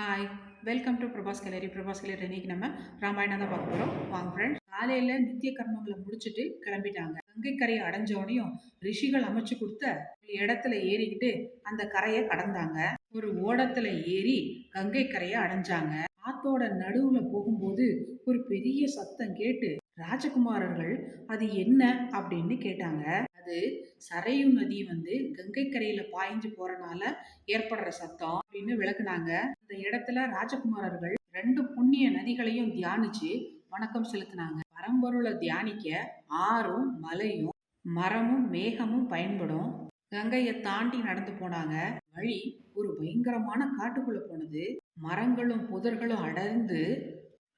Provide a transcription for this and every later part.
Hi welcome to Prabhas gallery Prabhas gallery இன்னைக்கு நம்ம ராமாயணம் தான் பார்க்க போகிறோம் வாங்க ஃப்ரெண்ட்ஸ் காலையில் நித்திய கர்மங்களை முடிச்சுட்டு கிளம்பிட்டாங்க. கங்கை கரையை அடைஞ்சோனையும் ரிஷிகள் அமைச்சு கொடுத்த இடத்துல ஏறிக்கிட்டு அந்த கரையை கடந்தாங்க. ஒரு ஓடத்துல ஏறி கங்கை கரையை அடைஞ்சாங்க. ஆத்தோட நடுவுல போகும்போது ஒரு பெரிய சத்தம் கேட்டு ராஜகுமாரர்கள் அது என்ன? அப்படின்னு கேட்டாங்க. அதாவது சரையு நதி வந்து கங்கை கரையில பாய்ஞ்சு போறனால ஏற்படுற சத்தம் அப்படின்னு விளக்குனாங்க. இந்த இடத்துல ராஜகுமாரர்கள் ரெண்டு புண்ணிய நதிகளையும் தியானிச்சு வணக்கம் செலுத்தினாங்க. பரம்பொருளை தியானிக்க ஆறும் மலையும் மரமும் மேகமும் பயன்படும். கங்கையை தாண்டி நடந்து போனாங்க. வழி ஒரு பயங்கரமான காட்டுக்குள்ள போனது. மரங்களும் புதர்களும் அடர்ந்து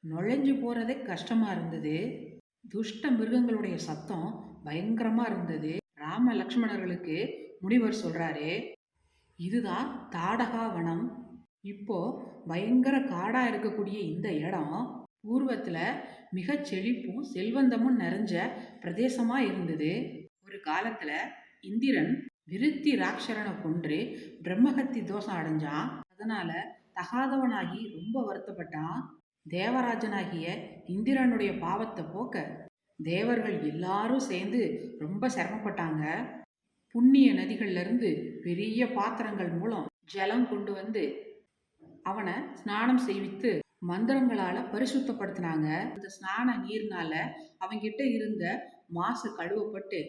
நுழைஞ்சு போறதே கஷ்டமா இருந்தது. துஷ்ட மிருகங்களுடைய சத்தம் பயங்கரமா இருந்தது. ராம லக்ஷ்மணர்களுக்கு முனிவர் சொல்றாரு இதுதான் தாடகா வனம் இப்போ பயங்கர காடா இருக்கக்கூடிய இந்த இடம் பூர்வத்துல மிக செழிப்பும் செல்வந்தமும் நிறைஞ்ச பிரதேசமா இருந்தது. ஒரு காலத்துல இந்திரன் விருத்தி ராட்சரனை கொன்று பிரம்மகத்தி தோஷம் அடைஞ்சான். அதனால தகாதவனாகி ரொம்ப வருத்தப்பட்டான். தேவராஜனாகிய இந்திரனுடைய பாவத்தை போக்க தேவர்கள் எல்லாரும் சேர்ந்து ரொம்ப சிரமப்பட்டாங்க. புண்ணிய நதிகள்லேருந்து பெரிய பாத்திரங்கள் மூலம் ஜலம் கொண்டு வந்து அவனை ஸ்நானம் செய்வித்து மந்திரங்களால பரிசுத்தப்படுத்தினாங்க. அந்த ஸ்நான நீர்னால அவங்கிட்ட இருந்த மாசு கழுவப்பட்டு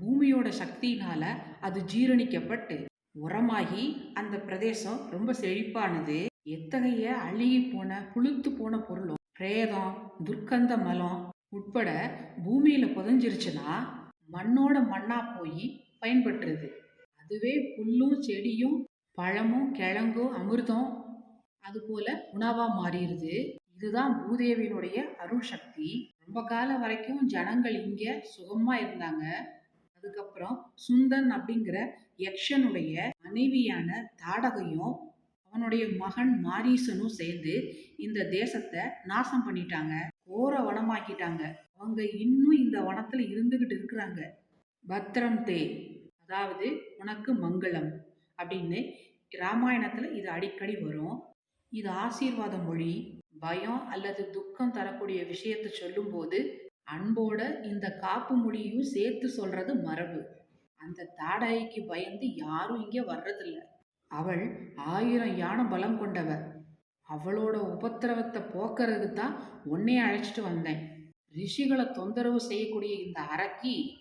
பூமியோட சக்தியினால அது ஜீரணிக்கப்பட்டு உரமாகி அந்த பிரதேசம் ரொம்ப செழிப்பானது. எத்தகைய அழுகி போன புழுத்து போன பொருளும் பிரேதம் துர்க்கந்த மலம் உட்பட பூமியில புதஞ்சிருச்சுன்னா மண்ணோட மண்ணா போய் பயன்பட்டுருது அதுவே புல்லும் செடியும் பழமும் கிழங்கும் அமிர்தம் அது போல உணவா மாறிடுது. இதுதான் பூதேவியினுடைய அருள் சக்தி. ரொம்ப காலம் வரைக்கும் ஜனங்கள் இங்க சுகமா இருந்தாங்க. அதுக்கப்புறம் சுந்தன் அப்படிங்கிற யக்ஷனுடைய மனைவியான தாடகையும் அவனுடைய மகன் மாரீசனும் சேர்ந்து இந்த தேசத்தை நாசம் பண்ணிட்டாங்க. ஓர வனமாக்கிட்டாங்க. அவங்க இன்னும் இந்த வனத்துல இருந்துகிட்டு இருக்கிறாங்க. பத்ரம் தே அதாவது உனக்கு மங்களம் அப்படின்னு ராமாயணத்துல இது அடிக்கடி வரும். இது ஆசீர்வாத மொழி பயம் அல்லது துக்கம் தரக்கூடிய விஷயத்தை சொல்லும்போது அன்போட இந்த காப்பு மொழியும் சேர்த்து சொல்றது மரபு. அந்த தாடாய்க்கு பயந்து யாரும் இங்கே வர்றதில்ல. அவள் ஆயிரம் யானை பலம் கொண்டவர் அவளோட உபத்திரவத்தை போக்குறதுக்கு தான் உன்னைய அழைச்சிட்டு வந்தேன். ரிஷிகளை தொந்தரவு செய்யக்கூடிய இந்த அரக்கி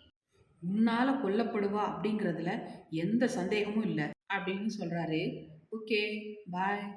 உன்னால கொல்லப்படுவா அப்படிங்கிறதுல எந்த சந்தேகமும் இல்லை. அப்படின்னு சொல்றாரு. Okay bye